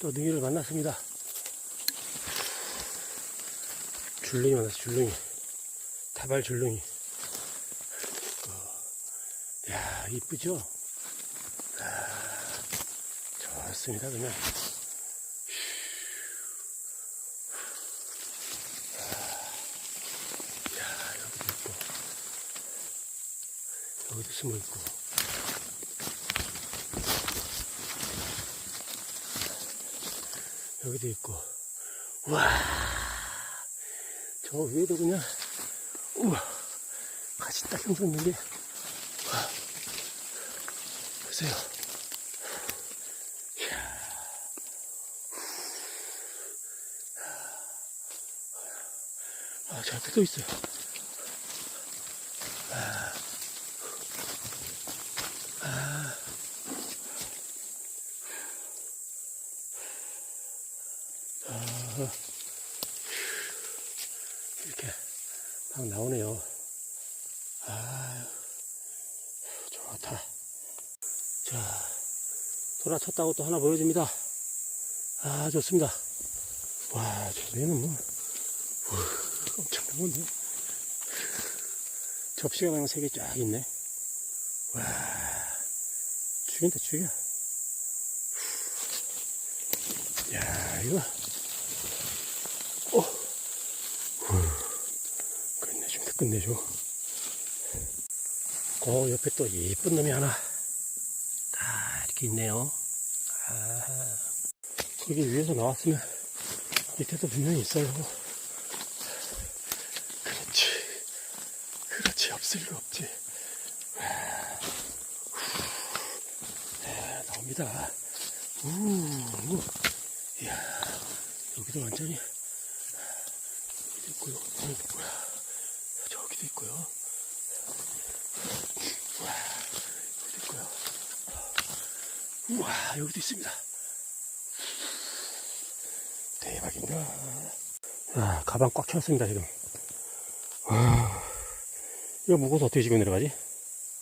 또 능이를 만났습니다. 줄링이 만났어, 줄링이. 다발 줄링이. 야 이쁘죠? 아, 좋습니다, 그냥. 있고. 여기도 숨어 있고. 여기도 있고. 와, 저 위에도 그냥, 우와, 같이 딱 형성 있는 게, 와, 보세요. 이야. 아, 저 앞에 또 있어요. 이렇게 막 나오네요. 아, 좋다. 자, 돌아쳤다고 또 하나 보여줍니다. 아, 좋습니다. 와, 저 위에는 뭐, 우와, 엄청난 건데. 접시가 그냥 세개 쫙 있네. 와, 죽인다, 죽여. 야, 이거. 끝내줘. 그 옆에 또 예쁜 놈이 하나 다 이렇게 있네요. 아하. 거기 위에서 나왔으면 밑에도 분명히 있어요. 그렇지. 그렇지. 없을 리가 없지. 네, 나옵니다. 우, 우. 이야, 여기도 완전히 있고요. 어, 뭐야. 저기도 있고요. 와, 여기도 있고요. 우와, 여기도 있습니다. 대박입니다. 아, 가방 꽉 채웠습니다, 지금. 와, 이거 무거워서 어떻게 지고 내려가지?